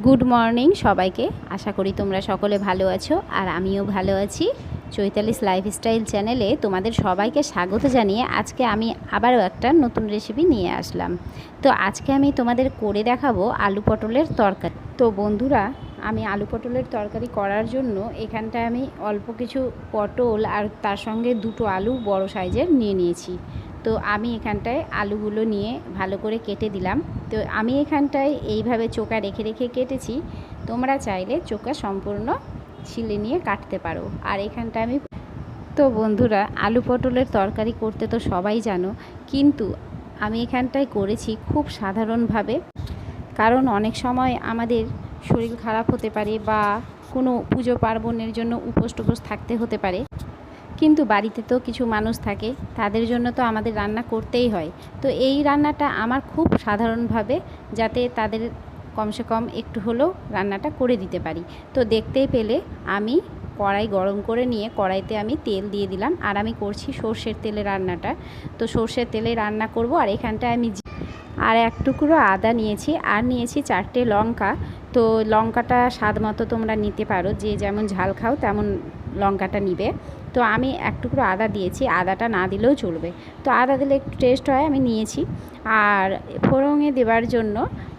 Good morning সবাইকে। আশা করি তোমরা সকলে ভালো আছো আর আমিও ভালো আছি। চৈতালিস লাইফস্টাইল চ্যানেলে তোমাদের সবাইকে স্বাগত জানিয়ে আজকে আমি আবারও একটা নতুন রেসিপি নিয়ে আসলাম। তো আজকে আমি তোমাদের করে দেখাবো আলু পটলের তরকারি। তো বন্ধুরা, আমি আলু পটলের তরকারি করার জন্য এখানটায় আমি অল্প কিছু পটল আর তার সঙ্গে দুটো আলু বড় সাইজের নিয়ে নিয়েছি। তো আমি এখানটায় আলুগুলো নিয়ে ভালো করে কেটে দিলাম। তো আমি এখানটায় এইভাবে চোকা রেখে রেখে কেটেছি। তোমরা চাইলে চোকা সম্পূর্ণ ছিলে নিয়ে কাটতে পারো। আর এখানটা আমি তো বন্ধুরা, আলু পটলের তরকারি করতে তো সবাই জানো, কিন্তু আমি এখানটায় করেছি খুব সাধারণভাবে। কারণ অনেক সময় আমাদের শরীর খারাপ হতে পারে বা কোনো পুজো পার্বণের জন্য উপোস টুপোস থাকতে হতে পারে। কিন্তু বাড়িতে তো কিছু মানুষ থাকে, তাদের জন্য তো আমাদের রান্না করতেই হয়। তো এই রান্নাটা আমার খুব সাধারণভাবে যাতে তাদের কমসে কম একটু হলেও রান্নাটা করে দিতে পারি। তো দেখতেই পেলে আমি কড়াই গরম করে নিয়ে কড়াইতে আমি তেল দিয়ে দিলাম আর আমি করছি সর্ষের তেলে রান্নাটা। তো সর্ষের তেলে রান্না করব আর এখানটায় আমি আর এক টুকরো আদা নিয়েছি আর নিয়েছি চারটে লঙ্কা। তো লঙ্কাটা স্বাদ মতো তোমরা নিতে পারো, যে যেমন ঝাল খাও তেমন লঙ্কাটা নিবে। তো আমি এক টুকরো আদা দিয়েছি, আদাটা না দিলেও চলবে। তো আদা দিলে একটু টেস্ট হয়, আমি নিয়েছি। আর ফোড়ঙে দেওয়ার জন্য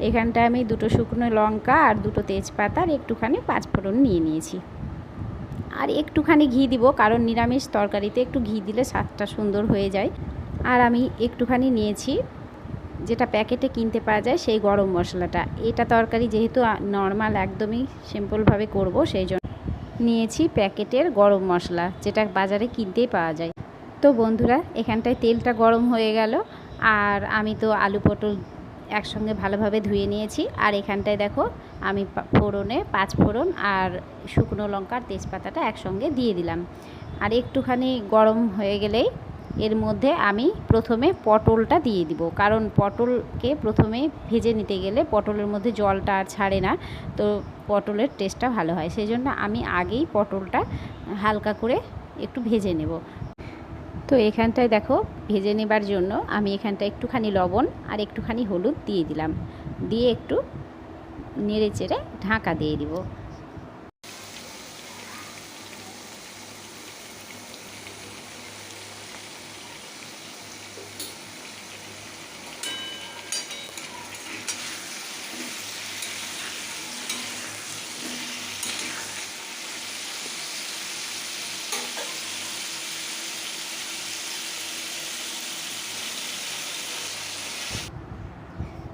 এখানটায় আমি দুটো শুকনো লঙ্কা আর দুটো তেজপাতা আর একটুখানি পাঁচ ফোড়ন নিয়ে নিয়েছি। আর একটুখানি ঘি দিব, কারণ নিরামিষ তরকারিতে একটু ঘি দিলে স্বাদটা সুন্দর হয়ে যায়। আর আমি একটুখানি নিয়েছি, যেটা প্যাকেটে কিনতে পাওয়া যায় সেই গরম মশলাটা। এটা তরকারি যেহেতু নর্মাল একদমই সিম্পলভাবে করব, সেই জন্য নিয়েছি প্যাকেটের গরম মশলা, যেটা বাজারে কিনতেই পাওয়া যায়। তো বন্ধুরা, এখানটায় তেলটা গরম হয়ে গেল, আর আমি তো আলু পটল একসঙ্গে ভালোভাবে ধুয়ে নিয়েছি। আর এখানটায় দেখো, আমি ফোড়নে পাঁচ ফোড়ন আর শুকনো লঙ্কার তেজপাতাটা একসঙ্গে দিয়ে দিলাম। আর একটুখানি গরম হয়ে গেলেই এর মধ্যে আমি প্রথমে পটলটা দিয়ে দিব। কারণ পটলকে প্রথমে ভেজে নিতে গেলে পটলের মধ্যে জলটা আর ছাড়ে না, তো পটলের টেস্টটা ভালো হয়। সেই জন্য আমি আগেই পটলটা হালকা করে একটু ভেজে নেব। তো এখানটায় দেখো, ভেজে নেবার জন্য আমি এখানটায় একটুখানি লবণ আর একটুখানি হলুদ দিয়ে দিলাম। দিয়ে একটু নেড়ে চেড়ে ঢাকা দিয়ে দিব।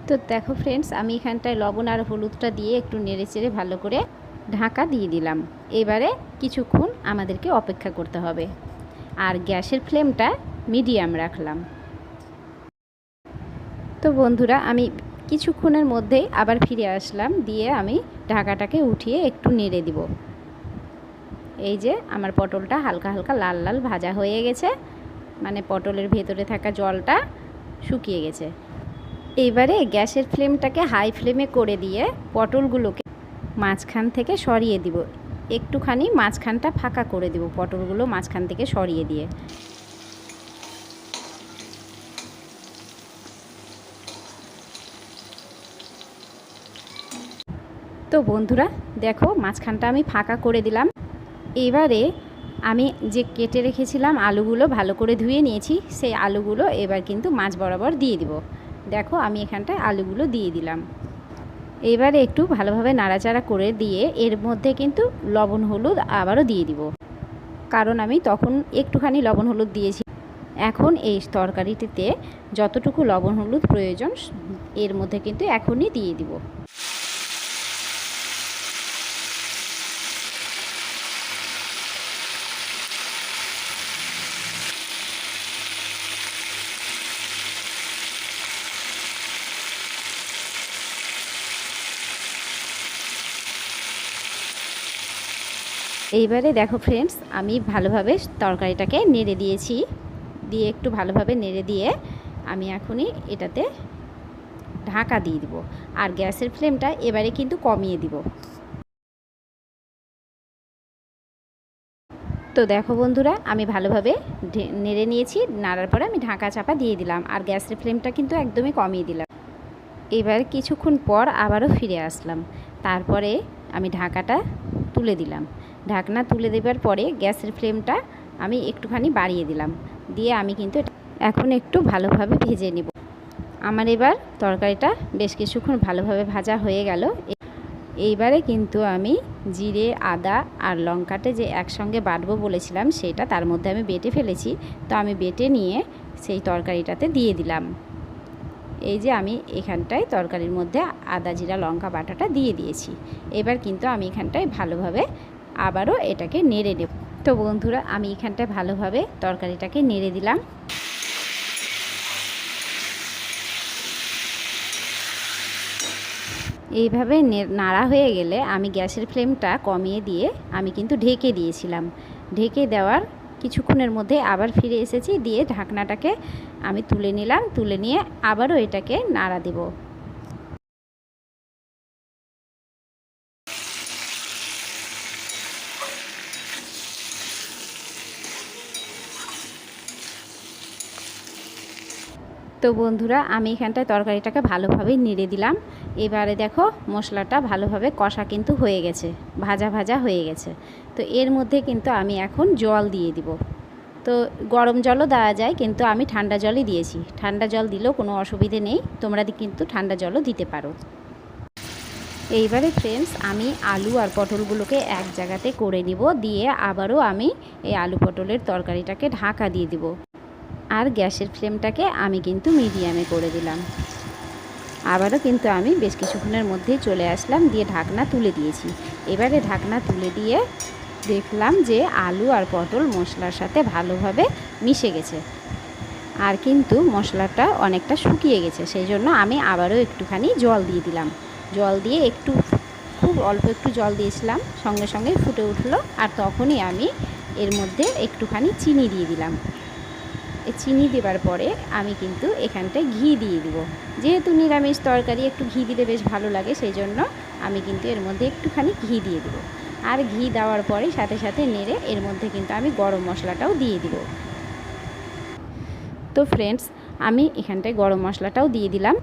তো দেখো ফ্রেন্ডস আমি এখানটায় লবণ আর হলুদটা দিয়ে একটু নেড়ে চেড়ে ভালো করে ঢাকা দিয়ে দিলাম। এবারে কিছুক্ষণ আমাদেরকে অপেক্ষা করতে হবে। আর গ্যাসের ফ্লেমটা মিডিয়াম রাখলাম। তো বন্ধুরা, আমি কিছুক্ষণের মধ্যেই আবার ফিরে আসলাম, দিয়ে আমি ঢাকাটাকে উঠিয়ে একটু নেড়ে দিব। এই যে আমার পটলটা হালকা হালকা লাল লাল ভাজা হয়ে গেছে মানে পটলের ভেতরে থাকা জলটা শুকিয়ে গেছে। এবারে গ্যাসের ফ্লেমটাকে হাই ফ্লেমে করে দিয়ে পটলগুলোকে মাঝখান থেকে সরিয়ে দিব। একটুখানি মাঝখানটা ফাঁকা করে দিব পটলগুলো মাঝখান থেকে সরিয়ে দিয়ে। তো বন্ধুরা, দেখো মাঝখানটা আমি ফাঁকা করে দিলাম। এবারে আমি যে কেটে রেখেছিলাম আলুগুলো ভালো করে ধুয়ে নিয়েছি, সেই আলুগুলো এবার কিন্তু মাছ বরাবর দিয়ে দিব। দেখো, আমি এখানটায় আলুগুলো দিয়ে দিলাম। এবারে একটু ভালোভাবে নাড়াচাড়া করে দিয়ে এর মধ্যে কিন্তু লবণ, হলুদ আবারও দিয়ে দিব। কারণ আমি তখন একটুখানি লবণ, হলুদ দিয়েছি। এখন এই তরকারিটিতে যতটুকু লবণ, হলুদ প্রয়োজন, এর মধ্যে কিন্তু এখনই দিয়ে দিব। এইবারে দেখো ফ্রেন্ডস আমি ভালোভাবে তরকারিটাকে নেড়ে দিয়েছি। দিয়ে একটু ভালোভাবে নেড়ে দিয়ে আমি এখনই এটাতে ঢাকা দিয়ে দিব। আর গ্যাসের ফ্লেমটা এবারে কিন্তু কমিয়ে দিব। তো দেখো বন্ধুরা, আমি ভালোভাবে নেড়ে নিয়েছি, নাড়ার পরে আমি ঢাকা চাপা দিয়ে দিলাম। আর গ্যাসের ফ্লেমটা কিন্তু একদমই কমিয়ে দিলাম। এবার কিছুক্ষণ পর আবারও ফিরে আসলাম। তারপরে আমি ঢাকাটা তুলে দিলাম। ঢাকনা তুলে দেবার পরে গ্যাসের ফ্লেমটা আমি একটুখানি বাড়িয়ে দিলাম। দিয়ে আমি কিন্তু এখন একটু ভালোভাবে ভেজে নিব। আমার এবার তরকারিটা বেশ কিছুক্ষণ ভালোভাবে ভাজা হয়ে গেল। এইবারে কিন্তু আমি জিরে, আদা আর লঙ্কাটা যে একসঙ্গে বাটবো বলেছিলাম, সেটা তার মধ্যে আমি বেটে ফেলেছি। তো আমি বেটে নিয়ে সেই তরকারিটাতে দিয়ে দিলাম। এই যে আমি এখানটায় তরকারির মধ্যে আদা, জিরা, লঙ্কা, বাটাটা দিয়ে দিয়েছি। এবার কিন্তু আমি এখানটায় ভালোভাবে আবারও এটাকে নেড়ে নেব। তো বন্ধুরা, আমি এখানটায় ভালোভাবে তরকারিটাকে নেড়ে দিলাম। এইভাবে নাড়া হয়ে গেলে আমি গ্যাসের ফ্লেমটা কমিয়ে দিয়ে আমি কিন্তু ঢেকে দিয়েছিলাম। ঢেকে দেওয়ার কিছুক্ষণের মধ্যে আবার ফিরে এসেছি, দিয়ে ঢাকনাটাকে আমি তুলে নিলাম, তুলে নিয়ে আবারও এটাকে নাড়া দেব। তো বন্ধুরা, আমি এখানটায় তরকারিটাকে ভালোভাবে নেড়ে দিলাম। এবারে দেখো, মশলাটা ভালোভাবে কষা কিন্তু হয়ে গেছে, ভাজা ভাজা হয়ে গেছে। তো এর মধ্যে কিন্তু আমি এখন জল দিয়ে দিব। তো গরম জলও দেওয়া যায়, কিন্তু আমি ঠান্ডা জলই দিয়েছি। ঠান্ডা জল দিলেও কোনো অসুবিধে নেই, তোমরা কিন্তু ঠান্ডা জলও দিতে পারো। এইবারে ফ্রেন্ডস আমি আলু আর পটলগুলোকে এক জায়গাতে করে নিব, দিয়ে আবারও আমি এই আলু পটলের তরকারিটাকে ঢাকা দিয়ে দিব। আর গ্যাসের ফ্লেমটাকে আমি কিন্তু মিডিয়ামে করে দিলাম। আবারও কিন্তু আমি বেশ কিছুক্ষণের মধ্যেই চলে আসলাম, দিয়ে ঢাকনা তুলে দিয়েছি। এবারে ঢাকনা তুলে দিয়ে দেখলাম যে আলু আর পটল মশলার সাথে ভালোভাবে মিশে গেছে। আর কিন্তু মশলাটা অনেকটা শুকিয়ে গেছে, সেই জন্য আমি আবারও একটুখানি জল দিয়ে দিলাম। জল দিয়ে একটু, খুব অল্প একটু জল দিয়েছিলাম, সঙ্গে সঙ্গে ফুটে উঠল। আর তখনই আমি এর মধ্যে একটুখানি চিনি দিয়ে দিলাম। চিনি দেবার পরে আমি কিন্তু এখানটায় ঘি দিয়ে দিব। যেহেতু নিরামিষ তরকারি, একটু ঘি দিলে বেশ ভালো লাগে সেই জন্য আমি কিন্তু এর মধ্যে একটুখানি ঘি দিয়ে দিব। আর ঘি দেওয়ার পরে সাথে সাথে নেড়ে এর মধ্যে কিন্তু আমি গরম মশলাটাও দিয়ে দিব। তো ফ্রেন্ডস আমি এখানটায় গরম মশলাটাও দিয়ে দিলাম।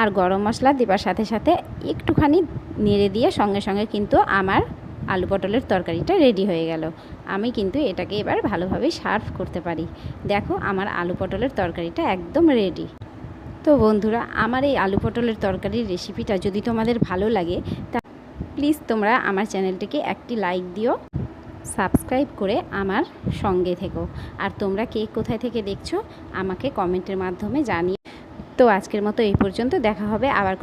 আর গরম মশলা দেবার সাথে সাথে একটুখানি নেড়ে দিয়ে সঙ্গে সঙ্গে কিন্তু আমার আলু পটলের তরকারিটা রেডি হয়ে গেল। আমি কিন্তু এটাকে এবার ভালোভাবে সার্ভ করতে পারি। দেখো আমার আলু পটলের তরকারিটা একদম রেডি তো বন্ধুরা, আমার এই আলু পটলের তরকারির রেসিপিটা যদি তোমাদের ভালো লাগে, তা প্লিজ তোমরা আমার চ্যানেলটিকে একটি লাইক দিও সাবস্ক্রাইব করে আমার সঙ্গে থেকো। আর তোমরা কে কোথায় থেকে দেখছ, আমাকে কমেন্টের মাধ্যমে জানিয়ে তো আজকের মতো এই পর্যন্ত, দেখা হবে আবার